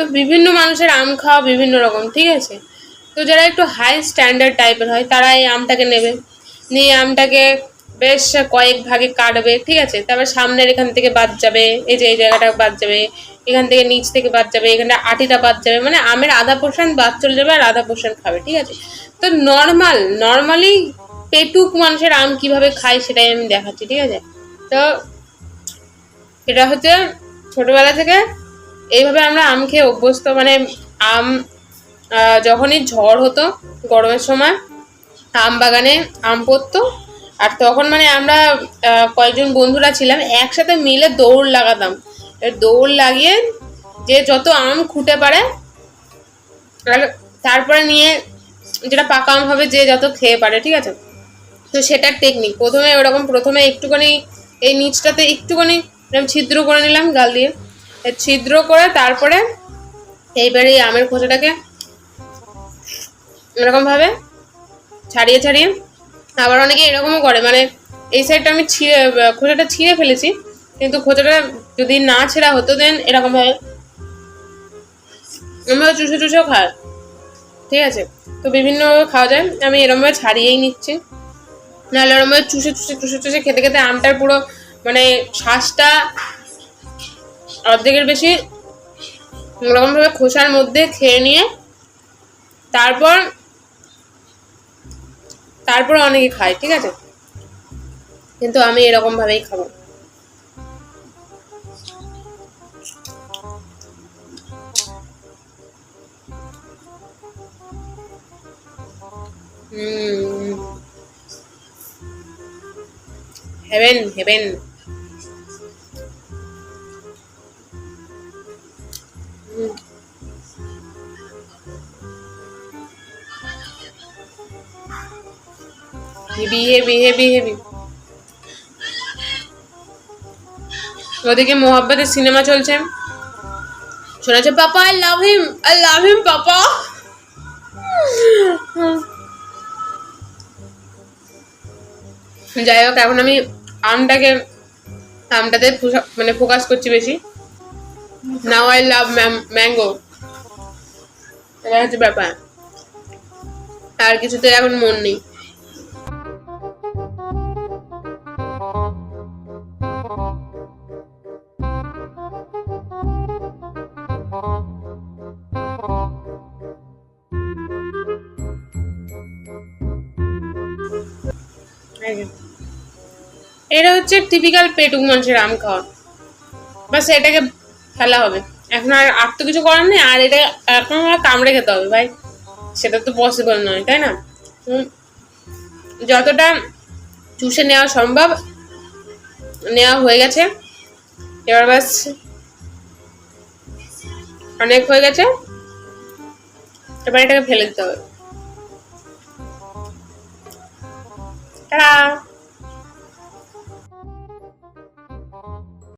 তো বিভিন্ন মানুষের আম খাওয়া বিভিন্ন রকম, ঠিক আছে? তো যারা একটু হাই স্ট্যান্ডার্ড টাইপের হয় তারা এই আমটাকে নেবে। নিয়ে আমটাকে বেশ কয়েক ভাগে কাটবে, ঠিক আছে? তারপর সামনের এখান থেকে বাদ যাবে, এই যে এই জায়গাটা বাদ যাবে, এখান থেকে নিচ থেকে বাদ যাবে, এখানটা আটিটা বাদ যাবে মানে আমের আধা পোর্শন বাদ চলে যাবে আর আধা পোর্শন খাবে, ঠিক আছে? তো নর্মাল নর্মালি পেটুক মানুষের আম কীভাবে খায় সেটাই আমি দেখাচ্ছি, ঠিক আছে? তো এটা হচ্ছে ছোটবেলা থেকে এইভাবে আমরা আম খেয়ে অভ্যস্ত মানে আম যখনই ঝড় হতো গরমের সময়, আম বাগানে আম পড়তো। আর তখন মানে আমরা কয়েকজন বন্ধুরা ছিলাম, একসাথে মিলে দৌড় লাগাতাম। দৌড় লাগিয়ে যে যত আম খুঁটে পারে, আর তারপরে নিয়ে যেটা পাকা আম হবে, যে যত খেয়ে পারে, ঠিক আছে? তো সেটার টেকনিক প্রথমে ওরকম, প্রথমে একটুখানি এই নিচটাতে একটুখানি ছিদ্র করে নিলাম, গাল দিয়ে। ছিদ্র করে তারপরে এইবারে এই আমের খোসাটাকে এরকমভাবে ছাড়িয়ে ছাড়িয়ে আবার অনেকে এরকমও করে। মানে এই সাইডটা আমি ছিঁড়ে খোসাটা ছিঁড়ে ফেলেছি, কিন্তু খোসাটা যদি না ছেঁড়া হতো দেন এরকমভাবে আমরা চুষে চুষেও খায়। ঠিক আছে? তো বিভিন্নভাবে খাওয়া যায়। আমি এরকমভাবে ছাড়িয়েই নিচ্ছি। নাহলে ওরকমভাবে চুষে চুষে চুষে চুষে খেতে খেতে আমটার পুরো মানে শ্বাসটা অর্ধেকের বেশি ওরকমভাবে খোসার মধ্যে খেয়ে নিয়ে তারপর তারপর অনেকে খায়, ঠিক আছে? কিন্তু আমি এরকম ভাবেই খাব হেভেন হেভেন হেভি হেভি ওদিকে মোহাব্বতের সিনেমা চলছে। শোনাচ্ছে, papa I love him I love হিম পাপা। যাই হোক, এখন আমি আমটাকে, আমটাতে মানে ফোকাস করছি বেশি। নাও আই লাভ ম্যাঙ্গো এটা হচ্ছে ব্যাপার। আর কিছুতে এখন মন নেই। এটা হচ্ছে টিপিক্যাল পেটুক মানুষের আম খাওয়া। বাস এটাকে ফেলা হবে। এখন আর আর তো কিছু করার নেই, আর এটা এখন আর কামড়ে খেতে হবে ভাই। সেটা তো পসিবল নয়, তাই না? যতটা চুষে নেওয়া সম্ভব, নেওয়া হয়ে গেছে। এবার বাস অনেক হয়ে গেছে। এবার এটাকে ফেলে দিতে হবে। টাটা!